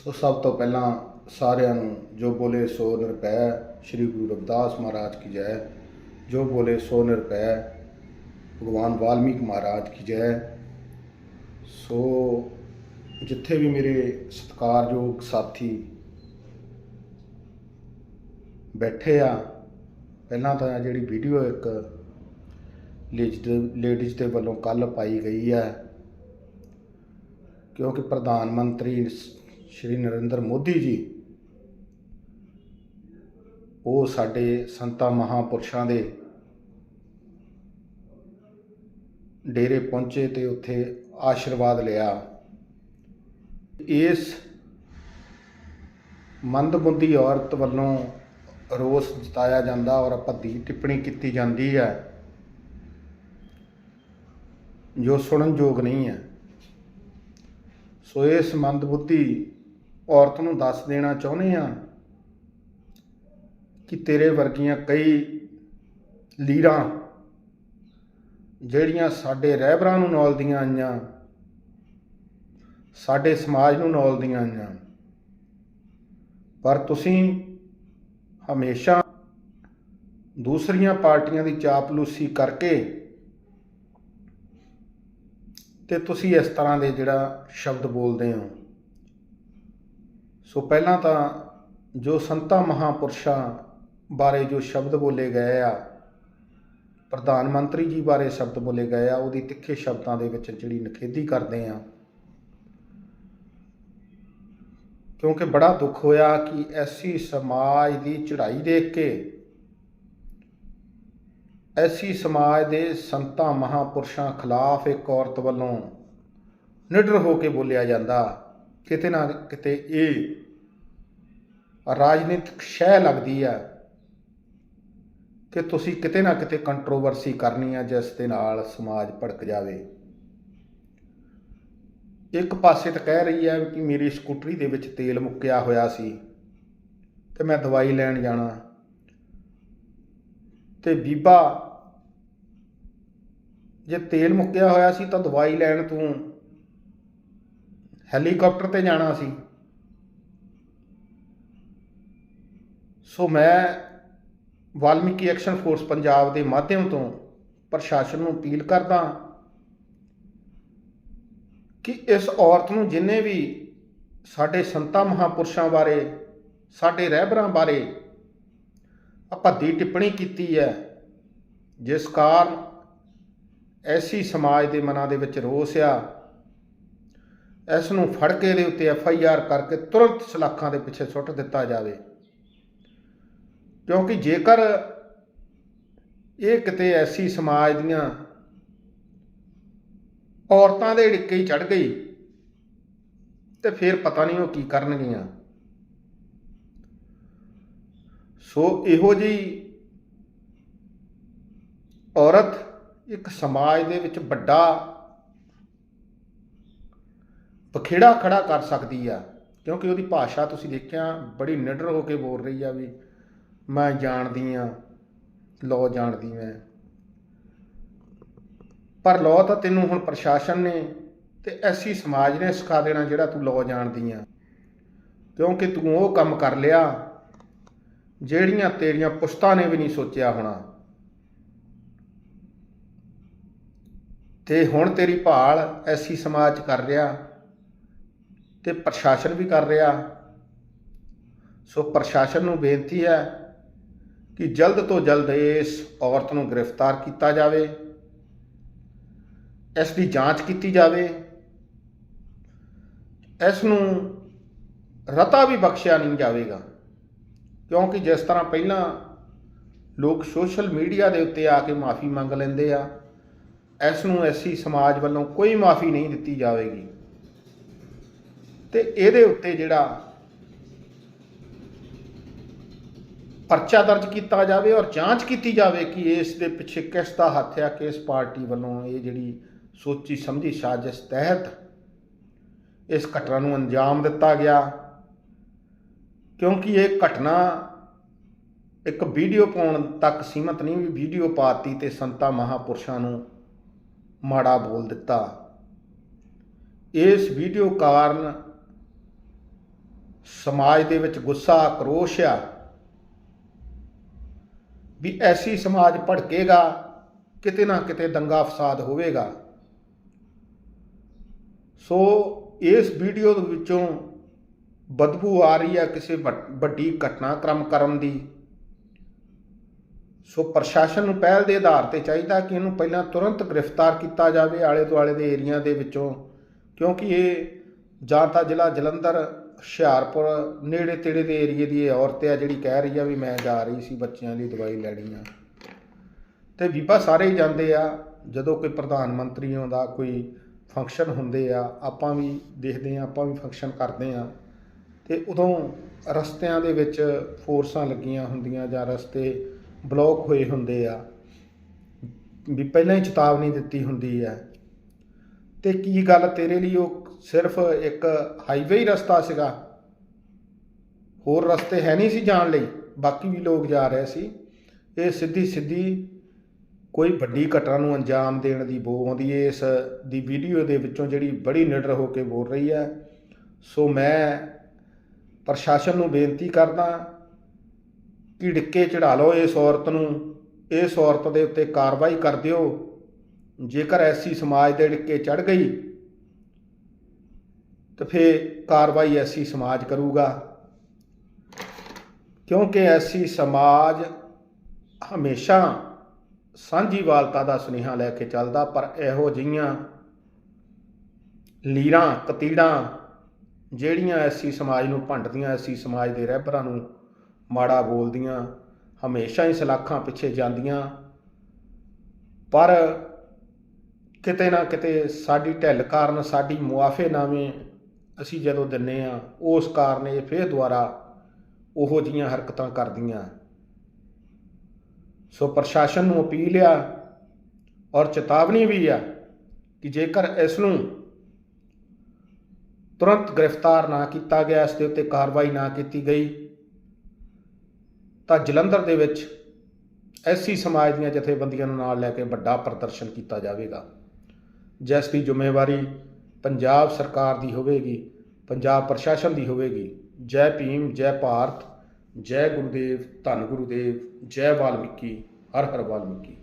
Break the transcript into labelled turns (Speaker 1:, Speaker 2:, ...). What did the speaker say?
Speaker 1: ਸੋ ਸਭ ਤੋਂ ਪਹਿਲਾਂ ਸਾਰਿਆਂ ਨੂੰ ਜੋ ਬੋਲੇ ਸੋ ਨਿਰਪੈ ਸ੍ਰੀ ਗੁਰੂ ਰਵਿਦਾਸ ਮਹਾਰਾਜ ਕੀ ਜੈ। ਜੋ ਬੋਲੇ ਸੋ ਨਿਰਪੈ ਭਗਵਾਨ ਵਾਲਮੀਕ ਮਹਾਰਾਜ ਕੀ ਜੈ। ਸੋ ਜਿੱਥੇ ਵੀ ਮੇਰੇ ਸਤਿਕਾਰਯੋਗ ਸਾਥੀ ਬੈਠੇ ਆ, ਪਹਿਲਾਂ ਤਾਂ ਜਿਹੜੀ ਵੀਡੀਓ ਇੱਕ ਲੇਡੀਜ਼ ਦੇ ਵੱਲੋਂ ਕੱਲ ਪਾਈ ਗਈ ਹੈ, ਕਿਉਂਕਿ ਪ੍ਰਧਾਨ ਮੰਤਰੀ ਸ਼੍ਰੀ ਨਰਿੰਦਰ ਮੋਦੀ ਜੀ, ਉਹ ਸਾਡੇ ਸੰਤਾਂ ਮਹਾਪੁਰਸ਼ਾਂ ਦੇ ਡੇਰੇ ਪਹੁੰਚੇ ਤੇ ਉੱਥੇ ਆਸ਼ੀਰਵਾਦ ਲਿਆ। ਇਸ ਮੰਦਬੁੰਦੀ ਔਰਤ ਵੱਲੋਂ ਰੋਸ ਜਤਾਇਆ ਜਾਂਦਾ ਔਰ ਭੱਦੀ ਟਿੱਪਣੀ ਕੀਤੀ ਜਾਂਦੀ ਹੈ। ਜੋ ਸੁਣਨ ਯੋਗ ਨਹੀਂ ਹੈ। ਸੋ ਇਸ ਮੰਦਬੁੱਧੀ ਔਰਤ ਨੂੰ ਦੱਸ ਦੇਣਾ ਚਾਹੁੰਦੇ ਆ ਕਿ ਤੇਰੇ ਵਰਗੀਆਂ ਕਈ ਲੀਰਾਂ ਜਿਹੜੀਆਂ ਸਾਡੇ ਰਹਿਬਰਾਂ ਨੂੰ ਨੌਲਦੀਆਂ ਆਈਆਂ, ਸਾਡੇ ਸਮਾਜ ਨੂੰ ਨੌਲਦੀਆਂ ਆਈਆਂ। ਪਰ ਤੁਸੀਂ ਹਮੇਸ਼ਾ ਦੂਸਰੀਆਂ ਪਾਰਟੀਆਂ ਦੀ ਚਾਪਲੂਸੀ ਕਰਕੇ ਤੇ ਤੁਸੀਂ ਇਸ ਤਰ੍ਹਾਂ ਦੇ ਜਿਹੜਾ ਸ਼ਬਦ ਬੋਲਦੇ ਹੋ। ਸੋ ਪਹਿਲਾਂ ਤਾਂ ਜੋ ਸੰਤਾਂ ਮਹਾਪੁਰਸ਼ਾਂ ਬਾਰੇ ਜੋ ਸ਼ਬਦ ਬੋਲੇ ਗਏ ਆ, ਪ੍ਰਧਾਨ ਮੰਤਰੀ ਜੀ ਬਾਰੇ ਸ਼ਬਦ ਬੋਲੇ ਗਏ ਆ, ਉਹਦੀ ਤਿੱਖੇ ਸ਼ਬਦਾਂ ਦੇ ਵਿੱਚ ਜਿਹੜੀ ਨਖੇਦੀ ਕਰਦੇ ਆ। ਕਿਉਂਕਿ ਬੜਾ ਦੁੱਖ ਹੋਇਆ ਕਿ ਐਸੀ ਸਮਾਜ ਦੀ ਚੜ੍ਹਾਈ ਦੇਖ ਕੇ, ਐਸੀ ਸਮਾਜ ਦੇ ਸੰਤਾਂ ਮਹਾਪੁਰਸ਼ਾਂ ਖਿਲਾਫ ਇੱਕ ਔਰਤ ਵੱਲੋਂ ਨਿਡਰ ਹੋ ਕੇ ਬੋਲਿਆ ਜਾਂਦਾ। ਕਿਤੇ ਨਾ ਕਿਤੇ ਇਹ ਰਾਜਨੀਤਿਕ ਸ਼ਹਿ ਲੱਗਦੀ ਆ ਕਿ ਤੁਸੀਂ ਕਿਤੇ ਨਾ ਕਿਤੇ ਕੰਟਰੋਵਰਸੀ ਕਰਨੀ ਆ ਜਿਸ ਦੇ ਨਾਲ ਸਮਾਜ ਭੜਕ ਜਾਵੇ। ਇੱਕ ਪਾਸੇ ਤਾਂ ਕਹਿ ਰਹੀ ਹੈ ਕਿ ਮੇਰੀ ਸਕੂਟਰੀ ਦੇ ਵਿੱਚ ਤੇਲ ਮੁੱਕਿਆ ਹੋਇਆ ਸੀ ਤੇ ਮੈਂ ਦਵਾਈ ਲੈਣ ਜਾਣਾ। ਤੇ ਬੀਬਾ, ਜੇ ਤੇਲ ਮੁੱਕਿਆ ਹੋਇਆ ਸੀ ਤਾਂ ਦਵਾਈ ਲੈਣ ਤੂੰ। ਹੈਲੀਕਾਪਟਰ ਤੇ ਜਾਣਾ ਸੀ। ਸੋ ਮੈਂ ਵਾਲਮੀਕੀ ਐਕਸ਼ਨ ਫੋਰਸ ਪੰਜਾਬ ਦੇ ਮਾਧਿਅਮ ਤੋਂ ਪ੍ਰਸ਼ਾਸਨ ਨੂੰ ਅਪੀਲ ਕਰਦਾ ਕਿ ਇਸ ਔਰਤ ਨੂੰ ਜਿੰਨੇ ਵੀ ਸਾਡੇ ਸੰਤਾਂ ਮਹਾਪੁਰਸ਼ਾਂ ਬਾਰੇ, ਸਾਡੇ ਰਹਿਬਰਾਂ ਬਾਰੇ ਭੱਦੀ ਟਿੱਪਣੀ ਕੀਤੀ ਹੈ, ਜਿਸ ਕਾਰਨ ਐਸੀ ਸਮਾਜ ਦੇ ਮਨਾਂ ਦੇ ਵਿੱਚ ਰੋਸ ਆ ਇਸ ਨੂੰ ਫੜ ਕੇ ਦੇ ਉੱਤੇ ਐਫ ਆਈ ਆਰ ਕਰਕੇ ਤੁਰੰਤ ਸਲਾਖਾਂ ਦੇ ਪਿੱਛੇ ਸੁੱਟ ਦਿੱਤਾ ਜਾਵੇ। ਕਿਉਂਕਿ ਜੇਕਰ ਇਹ ਕਿਤੇ ਐਸੀ ਸਮਾਜ ਦੀਆਂ ਔਰਤਾਂ ਦੇ ਢਿੱਕੇ ਹੀ ਚੜ ਗਈ ਤੇ ਫਿਰ ਪਤਾ ਨਹੀਂ ਉਹ ਕੀ ਕਰਨਗੀਆਂ। ਸੋ ਇਹੋ ਜੀ ਔਰਤ ਇੱਕ ਸਮਾਜ ਦੇ ਵਿੱਚ ਵੱਡਾ ਪਖੇੜਾ ਖੜਾ ਕਰ ਸਕਦੀ ਆ, ਕਿਉਂਕਿ ਉਹਦੀ ਭਾਸ਼ਾ ਤੁਸੀਂ ਦੇਖਿਆ, ਬੜੀ ਨਿਡਰ ਹੋ ਕੇ ਬੋਲ ਰਹੀ ਆ ਵੀ ਮੈਂ ਜਾਣਦੀ ਆ, ਲੋ ਜਾਣਦੀ ਮੈਂ। ਪਰ ਲੋ ਤਾਂ ਤੈਨੂੰ ਹੁਣ ਪ੍ਰਸ਼ਾਸਨ ਨੇ ਤੇ ਐਸੀ ਸਮਾਜ ਨੇ ਸਿਖਾ ਦੇਣਾ ਜਿਹੜਾ ਤੂੰ ਲੋ ਜਾਣਦੀ ਆ। ਕਿਉਂਕਿ ਤੂੰ ਉਹ ਕੰਮ ਕਰ ਲਿਆ, ਜਿਹੜੀਆਂ ਤੇਰੀਆਂ ਪੁਸ਼ਤਾਂ ਨੇ ਵੀ ਨਹੀਂ ਸੋਚਿਆ ਹੋਣਾ। ਤੇ ਹੁਣ ਤੇਰੀ ਭਾਲ ਐਸੀ ਸਮਾਜ ਕਰ ਰਿਹਾ ਤੇ ਪ੍ਰਸ਼ਾਸਨ ਵੀ ਕਰ ਰਿਹਾ। ਸੋ ਪ੍ਰਸ਼ਾਸਨ ਨੂੰ ਬੇਨਤੀ ਹੈ ਕਿ ਜਲਦ ਤੋਂ ਜਲਦ ਇਸ ਔਰਤ ਨੂੰ ਗ੍ਰਿਫਤਾਰ ਕੀਤਾ ਜਾਵੇ, ਇਸ ਦੀ ਜਾਂਚ ਕੀਤੀ ਜਾਵੇ, ਇਸ ਨੂੰ ਰਤਾ ਵੀ ਬਖਸ਼ਿਆ ਨਹੀਂ ਜਾਵੇਗਾ। ਕਿਉਂਕਿ ਜਿਸ ਤਰ੍ਹਾਂ ਪਹਿਲਾਂ ਲੋਕ ਸੋਸ਼ਲ ਮੀਡੀਆ ਦੇ ਉੱਤੇ ਆ ਕੇ ਮਾਫੀ ਮੰਗ ਲੈਂਦੇ ਆ, ਇਸ ਨੂੰ ਐਸੀ ਸਮਾਜ ਵੱਲੋਂ ਕੋਈ ਮਾਫੀ ਨਹੀਂ ਦਿੱਤੀ ਜਾਵੇਗੀ। ਤੇ ਇਹਦੇ ਉੱਤੇ ਜਿਹੜਾ ਪਰਚਾ ਦਰਜ ਕੀਤਾ ਜਾਵੇ ਔਰ ਜਾਂਚ ਕੀਤੀ ਜਾਵੇ ਕਿ ਇਸ ਦੇ ਪਿੱਛੇ ਕਿਸ ਦਾ ਹੱਥ ਆ ਕਿਸ ਪਾਰਟੀ ਵੱਲੋਂ ਇਹ ਜਿਹੜੀ ਸੋਚੀ ਸਮਝੀ ਸਾਜ਼ਿਸ਼ ਤਹਿਤ ਇਸ ਘਟਨਾ ਨੂੰ ਅੰਜਾਮ ਦਿੱਤਾ ਗਿਆ। ਕਿਉਂਕਿ ਇਹ ਘਟਨਾ ਇੱਕ ਵੀਡੀਓ ਪਾਉਣ ਤੱਕ ਸੀਮਤ ਨਹੀਂ ਵੀ ਵੀਡੀਓ ਪਾਤੀ ਤੇ ਸੰਤਾ ਮਹਾਪੁਰਸ਼ਾਂ ਨੂੰ ਮਾੜਾ ਬੋਲ ਦਿੱਤਾ। ਇਸ ਵੀਡੀਓ ਕਾਰਨ ਸਮਾਜ ਦੇ ਵਿੱਚ ਗੁੱਸਾ, ਕਰੋਸ਼ ਆ, ਵੀ ਐਸੀ ਸਮਾਜ ਭੜਕੇਗਾ, ਕਿਤੇ ਨਾ ਕਿਤੇ ਦੰਗਾ ਫਸਾਦ ਹੋਵੇਗਾ। ਸੋ ਇਸ ਵੀਡੀਓ ਦੇ ਵਿੱਚੋਂ ਬਦਬੂ ਆ ਰਹੀ ਹੈ ਕਿਸੇ ਵੱਡ- ਵੱਡੀ ਘਟਨਾਕ੍ਰਮ ਕਰਨ ਦੀ। ਸੋ ਪ੍ਰਸ਼ਾਸਨ ਨੂੰ ਪਹਿਲ ਦੇ ਆਧਾਰ ਤੇ ਚਾਹੀਦਾ ਕਿ ਇਹਨੂੰ ਪਹਿਲਾਂ ਤੁਰੰਤ ਗ੍ਰਿਫਤਾਰ ਕੀਤਾ ਜਾਵੇ ਆਲੇ ਦੁਆਲੇ ਦੇ ਏਰੀਆ ਦੇ ਵਿੱਚੋਂ, ਕਿਉਂਕਿ ਇਹ ਜਾਂ ਤਾਂ ਜ਼ਿਲ੍ਹਾ ਜਲੰਧਰ ਹੁਸ਼ਿਆਰਪੁਰ ਨੇੜੇ ਤੇੜੇ ਦੇ ਏਰੀਏ ਦੀ ਇਹ ਔਰਤ ਆ ਜਿਹੜੀ ਕਹਿ ਰਹੀ ਆ ਵੀ ਮੈਂ ਜਾ ਰਹੀ ਸੀ ਬੱਚਿਆਂ ਦੀ ਦਵਾਈ ਲੈਣੀ ਆ। ਤੇ ਬੀਬਾ ਸਾਰੇ ਹੀ ਜਾਂਦੇ ਆ, ਜਦੋਂ ਕੋਈ ਪ੍ਰਧਾਨ ਮੰਤਰੀ ਆਉਂਦਾ ਕੋਈ ਫੰਕਸ਼ਨ ਹੁੰਦੇ ਆ, ਆਪਾਂ ਵੀ ਦੇਖਦੇ ਆ, ਆਪਾਂ ਵੀ ਫੰਕਸ਼ਨ ਕਰਦੇ ਆ। ਤੇ ਉਦੋਂ ਰਸਤਿਆਂ ਦੇ ਵਿੱਚ ਫੋਰਸਾਂ ਲੱਗੀਆਂ ਹੁੰਦੀਆਂ ਜਾਂ ਰਸਤੇ ਬਲੌਕ ਹੋਏ ਹੁੰਦੇ ਆ, ਵੀ ਪਹਿਲਾਂ ਹੀ ਚੇਤਾਵਨੀ ਦਿੱਤੀ ਹੁੰਦੀ ਹੈ ਤੇ ਕੀ ਗੱਲ ਤੇਰੇ ਲਈ ਉਹ ਸਿਰਫ ਇੱਕ ਹਾਈਵੇ ਹੀ ਰਸਤਾ ਸੀਗਾ। ਹੋਰ ਰਸਤੇ ਹੈ ਨਹੀਂ ਸੀ ਜਾਣ ਲਈ। ਬਾਕੀ ਵੀ ਲੋਕ ਜਾ ਰਹੇ ਸੀ। ਇਹ ਸਿੱਧੀ ਸਿੱਧੀ ਕੋਈ ਵੱਡੀ ਘਟਨਾ ਨੂੰ ਅੰਜਾਮ ਦੇਣ ਦੀ ਬੋ ਆਉਂਦੀ ਹੈ ਇਸ ਦੀ ਵੀਡੀਓ ਦੇ ਵਿੱਚੋਂ ਜਿਹੜੀ ਬੜੀ ਨਿਡਰ ਹੋ ਕੇ ਬੋਲ ਰਹੀ ਹੈ। ਸੋ ਮੈਂ ਪ੍ਰਸ਼ਾਸਨ ਨੂੰ ਬੇਨਤੀ ਕਰਦਾ ਕਿ ਡਿੱਕੇ ਚੜਾ ਲਓ ਇਸ ਔਰਤ ਨੂੰ। ਇਸ ਔਰਤ ਦੇ ਉੱਤੇ ਕਾਰਵਾਈ ਕਰ ਦਿਓ। ਜੇਕਰ ਐਸੀ ਸਮਾਜ ਦੇ ਡਿੱਕੇ ਚੜ ਗਈ ਤੇ ਫੇਰ ਕਾਰਵਾਈ ਐਸੀ ਸਮਾਜ ਕਰੂਗਾ। ਕਿਉਂਕਿ ਐਸੀ ਸਮਾਜ ਹਮੇਸ਼ਾ ਸਾਂਝੀਵਾਲਤਾ ਦਾ ਸੁਨੇਹਾ ਲੈ ਕੇ ਚੱਲਦਾ, ਪਰ ਇਹੋ ਜਿਹੀਆਂ ਲੀਰਾਂ, ਕਤੀੜਾਂ ਜਿਹੜੀਆਂ ਐਸੀ ਸਮਾਜ ਨੂੰ ਭੰਡਦੀਆਂ, ਐਸੀ ਸਮਾਜ ਦੇ ਰਹਿਬਰਾਂ ਨੂੰ ਮਾੜਾ ਬੋਲਦੀਆਂ, ਹਮੇਸ਼ਾ ਹੀ ਸਲਾਖਾਂ ਪਿੱਛੇ ਜਾਂਦੀਆਂ। ਪਰ ਕਿਤੇ ਨਾ ਕਿਤੇ ਸਾਡੀ ਢਿੱਲ ਕਾਰਨ, ਸਾਡੀ ਮੁਆਫੇ ਮੁਆਫੇਨਾਮੇ ਅਸੀਂ ਜਦੋਂ ਦਿੰਨੇ ਆ, ਉਸ ਕਾਰਨ ਇਹ ਫੇਰ ਦੁਬਾਰਾ ਉਹੋ ਜੀਆਂ ਹਰਕਤਾਂ ਕਰਦੀਆਂ। ਸੋ ਪ੍ਰਸ਼ਾਸਨ ਨੂੰ ਅਪੀਲ ਆ ਔਰ ਚੇਤਾਵਨੀ ਵੀ ਆ ਕਿ ਜੇਕਰ ਇਸ ਨੂੰ ਤੁਰੰਤ ਗ੍ਰਿਫਤਾਰ ਨਾ ਕੀਤਾ ਗਿਆ, ਇਸ ਦੇ ਉੱਤੇ ਕਾਰਵਾਈ ਨਾ ਕੀਤੀ ਗਈ, ਤਾਂ ਜਲੰਧਰ ਦੇ ਵਿੱਚ ਐਸੀ ਸਮਾਜ ਦੀਆਂ ਜਥੇਬੰਦੀਆਂ ਨੂੰ ਨਾਲ ਲੈ ਕੇ ਵੱਡਾ ਪ੍ਰਦਰਸ਼ਨ ਕੀਤਾ ਜਾਵੇਗਾ। ਜਿਸ ਦੀ ਜ਼ਿੰਮੇਵਾਰੀ ਪੰਜਾਬ ਸਰਕਾਰ ਦੀ ਹੋਵੇਗੀ, ਪੰਜਾਬ ਪ੍ਰਸ਼ਾਸਨ ਦੀ ਹੋਵੇਗੀ। ਜੈ ਭੀਮ, ਜੈ ਭਾਰਤ, ਜੈ ਗੁਰੂਦੇਵ, ਧੰਨ ਗੁਰੂਦੇਵ, ਜੈ ਵਾਲਮੀਕੀ, ਹਰ ਹਰ ਵਾਲਮੀਕੀ।